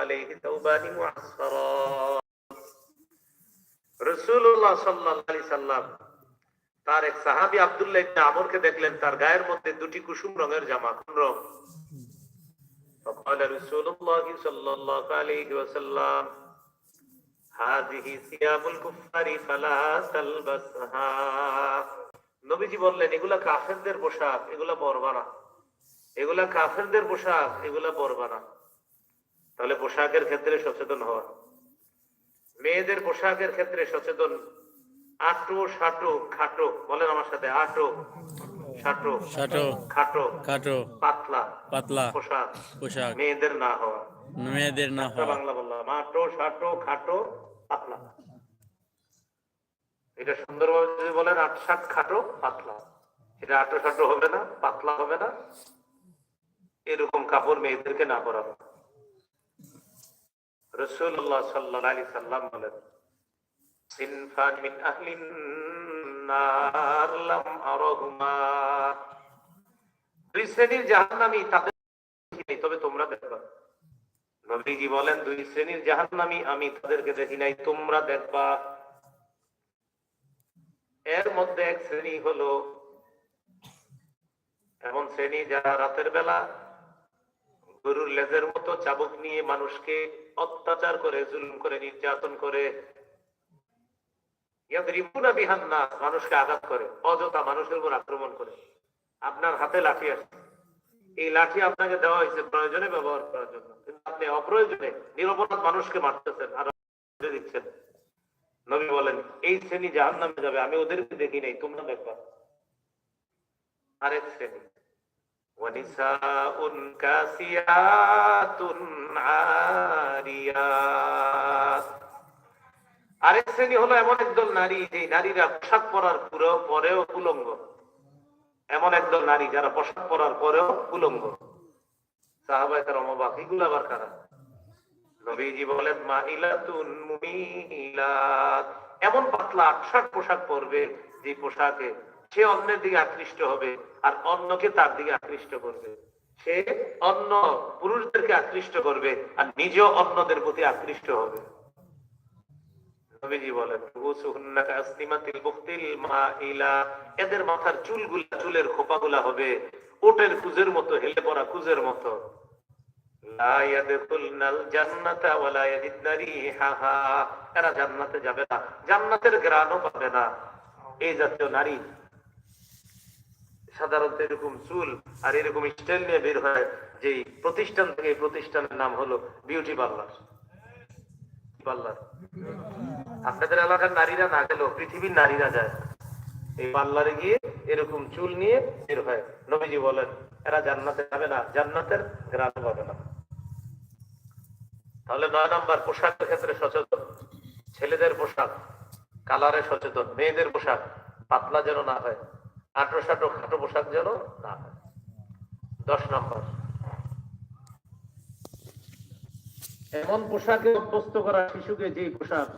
عليه ثوبان معصفران রাসূলুল্লাহ সাল্লাল্লাহু আলাইহি সাল্লাম তার এক সাহাবী আব্দুল্লাহ ইবনে আমরকে দেখলেন তার গায়ের মধ্যে দুটি কুসুম রঙের জামা কোন রং فقال رسول الله صلى الله عليه وسلم هذه ثياب الكفار فلا تلبسها নবীজি বললেন এগুলা কাফেরদের পোশাক এগুলা পরবা না এগুলা কাফেরদের পোশাক এগুলা পরবা না তাহলে পোশাকের ক্ষেত্রে সচেতন হওয়া। মেয়েদের পোশাকের ক্ষেত্রে সচেতন। আটো সাটো খাটো বলেন আমার সাথে আটো সাটো ষাটো খাটো কাটো পাতলা পাতলা পোশাক পোশাক। মেয়েদের না হওয়া। মেয়েদের না হওয়া। বাংলা বললাম আটো সাটো খাটো পাতলা। এটা সুন্দরভাবে যদি বলেন আট ষাট খাটো পাতলা। এটা আটো সাটো হবে না পাতলা হবে না। এরকম কাপড় মেয়েদেরকে না পরাবো। রসুল্লাহ সাল্লাহ আলি সাল্লাম বলেন সিনফান মিন আহলিন নার লাম আরাহুমা। দুই শ্রেণির জাহান্নামী তাদের দেখি তবে তোমরা দেখবা। নবীজি বলেন, দুই শ্রেণির জাহান্নামী আমি তাদেরকে দেখি নাই, তোমরা দেখবা। এর মধ্যে এক শ্রেণি হলো, এমন শ্রেণি যারা রাতের বেলা গরুর লেজের মতো চাবুক নিয়ে মানুষকে অত্যাচার করে, জুলুম করে, নির্যাতন করে। মানুষকে আঘাত করে, অযথা মানুষের উপর আক্রমণ করে। আপনার হাতে লাঠি আছে। এই লাঠি আপনাকে দেওয়া হয়েছে প্রয়োজনে, ব্যবহার করার জন্য। কিন্তু আপনি অপ্রয়োজনে, নিরপরাধ মানুষকে মারতেছেন আর দিচ্ছেন। নবী বলেন, এই শ্রেণি জাহান নামে যাবে, আমি ওদেরকে দেখি নাই, তোমরা দেখবা। আরেক শ্রেণি। ونساء كاسيات عاريات আরেক শ্রেণী হলো এমন একদল নারী যে নারীরা পোশাক পরার পুরো পরেও উলঙ্গ এমন একদল নারী যারা পোশাক পরার পরেও উলঙ্গ সাহাবায় তার অমবাক এগুলো আবার কারা নবীজি বলেন মা ইলাতুন মুমিলাত এমন পাতলা আটশাট পোশাক পরবে যে পোশাকে সে অন্যের দিকে আকৃষ্ট হবে আর অন্যকে তার দিকে আকৃষ্ট করবে। সে অন্য পুরুষদেরকে আকৃষ্ট করবে আর নিজেও অন্যদের প্রতি আকৃষ্ট হবে। নবীজি বলেন এদের মাথার চুলগুলা চুলের খোপাগুলা হবে ওটের কুজের মতো, হেলে পড়া কুজের মতো। এরা জান্নাতে যাবে না, জান্নাতের ঘ্রাণও পাবে না। এই জাতীয় নারী সাধারণত এরকম চুল আর এরকম স্টাইল নিয়ে বের হয় যে প্রতিষ্ঠান থেকে প্রতিষ্ঠানের নাম হলো বিউটি পার্লার পার্লার আপনাদের এলাকার নারীরা না গেলেও পৃথিবীর নারীরা যায়। এই পার্লারে গিয়ে এরকম চুল নিয়ে বের হয়। নবীজি বলেন, এরা জান্নাতে যাবে না, জান্নাতের গ্রাম পাবে না। তাহলে নয় নাম্বার পোশাকের ক্ষেত্রে সচেতন। ছেলেদের পোশাক কালারে সচেতন, মেয়েদের পোশাক, পাতলা যেন না হয়। আটো সাটো খাটো পোশাক যেন না দশ নম্বর। এমন পোশাকে অভ্যস্ত করা শিশুকে যে পোশাক